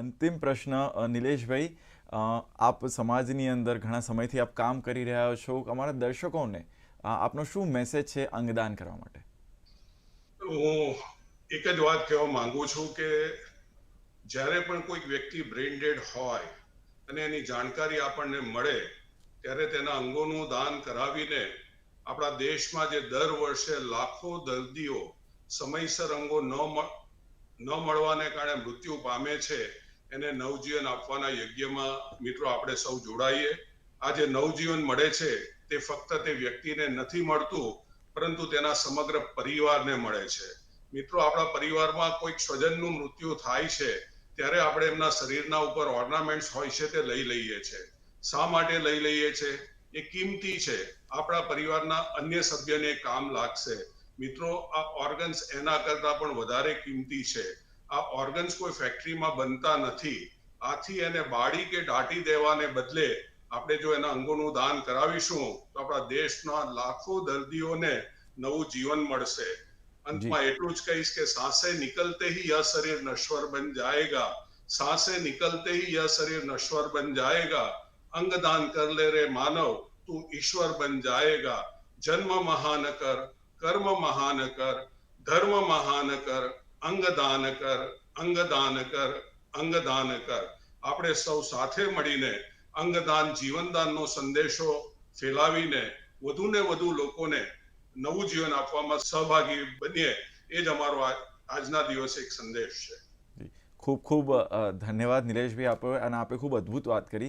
અંતિમ પ્રશ્ન નિલેશભાઈ આપ સમાજની અંદર ઘણા સમયથી આપ કામ કરી રહ્યા છો. અમારા દર્શકોને આપનો શું મેસેજ છે અંગદાન કરવા માટે? હું એક જ વાત કહેવા માંગુ છું કે જ્યારે પણ કોઈક વ્યક્તિ બ્રેઇન ડેડ હોય અને એની જાણકારી આપણને મળે, ત્યારે તેના અંગોનું દાન કરાવીને આપણા દેશમાં જે દર વર્ષે લાખો દર્દીઓ સમયસર અંગો ન ન મળવાને કારણે મૃત્યુ પામે છે એને નવજીવન આપવાના યજ્ઞમાં મિત્રો આપણે સૌ જોડાઈએ. આ જે નવજીવન મળે છે, તે ફક્ત તે વ્યક્તિને નથી મળતું, પરંતુ તેના સમગ્ર પરિવારને મળે છે. મિત્રો, આપણા પરિવારમાં કોઈક સ્વજનનું મૃત્યુ થાય છે, ત્યારે આપણે એમના શરીરના ઉપર ઓર્નામેન્ટ્સ હોય છે તે લઈ લઈએ છે. શા માટે લઈ લઈએ છે? એ કિંમતી છે. આપણા પરિવારના અન્ય સભ્યને કામ લાગશે. મિત્રો, આ ઓર્ગન્સ એના કરતા પણ વધારે કિંમતી છે. આ ઓર્ગન્સ કોઈ ફેક્ટરીમાં બનતા નથી આથી એને બાળી કે દાટી દેવાને બદલે આપણે જો એના અંગોનું દાન કરાવીશું તો આપણા દેશના લાખો દર્દીઓને નવું જીવન મળશે અંતમાં એટલું જ કહીશ કે सांसे निकलते ही यह शरीर नश्वर बन जाएगा सांसे निकलते ही यह शरीर नश्वर बन जाएगा अंग दान कर ले रे मानव तू ईश्वर बन जाएगा जन्म महान कर कर्म महान कर धर्म महान कर અંગ દાન કર અંગદાન કર અંગદાન કર આપણે સૌ સાથે મળીને અંગદાન, જીવનદાનનો સંદેશો ફેલાવીને વધુને વધુ લોકોને નવું જીવન આપવામાં સહભાગી બનીએ, એ જ અમારો આજના દિવસે એક સંદેશ છે. ખૂબ ખૂબ ધન્યવાદ નિલેશભાઈ આપે, અને આપે ખૂબ અદ્ભુત વાત કરી.